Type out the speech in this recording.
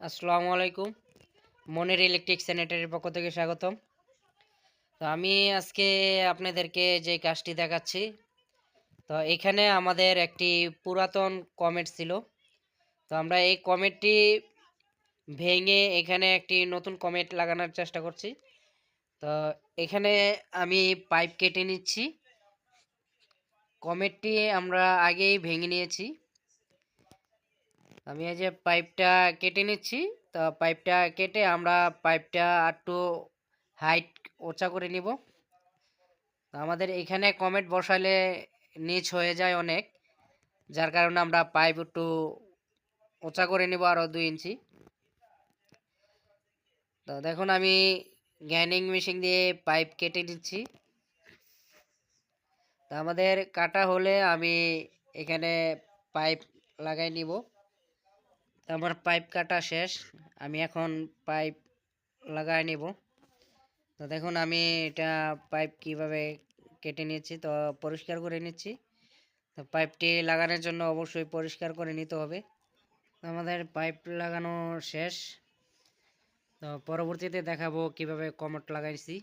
আসসালামু আলাইকুম। মনের ইলেকট্রিক স্যানিটারির পক্ষ থেকে স্বাগতম। তো আমি আজকে আপনাদেরকে যে কাজটি দেখাচ্ছি, তো এখানে আমাদের একটি পুরাতন কমেট ছিল। তো আমরা এই কমেটটি ভেঙে এখানে একটি নতুন কমেট লাগানোর চেষ্টা করছি। তো এখানে আমি পাইপ কেটে নিচ্ছি। কমেটটি আমরা আগেই ভেঙে নিয়েছি। আমি এই যে পাইপটা কেটে নিচ্ছি। তো পাইপটা কেটে আমরা পাইপটা একটু হাইট ওচা করে নিব। আমাদের এখানে কমেট বসালে নিচ হয়ে যায় অনেক, যার কারণে আমরা পাইপ একটু ওচা করে নিব আরও দুই ইঞ্চি। তো দেখুন আমি গ্যানিং মেশিন দিয়ে পাইপ কেটে নিচ্ছি। তো আমাদের কাটা হলে আমি এখানে পাইপ লাগাই নিব। আমার পাইপ কাটা শেষ। আমি এখন পাইপ লাগাই নিব। তো দেখুন, আমি এটা পাইপ কীভাবে কেটে নিয়েছি, তো পরিষ্কার করে নিচ্ছি। তো পাইপটি লাগানোর জন্য অবশ্যই পরিষ্কার করে নিতে হবে। তো আমাদের পাইপ লাগানো শেষ। তো পরবর্তীতে দেখাবো কীভাবে কমট লাগাইছি।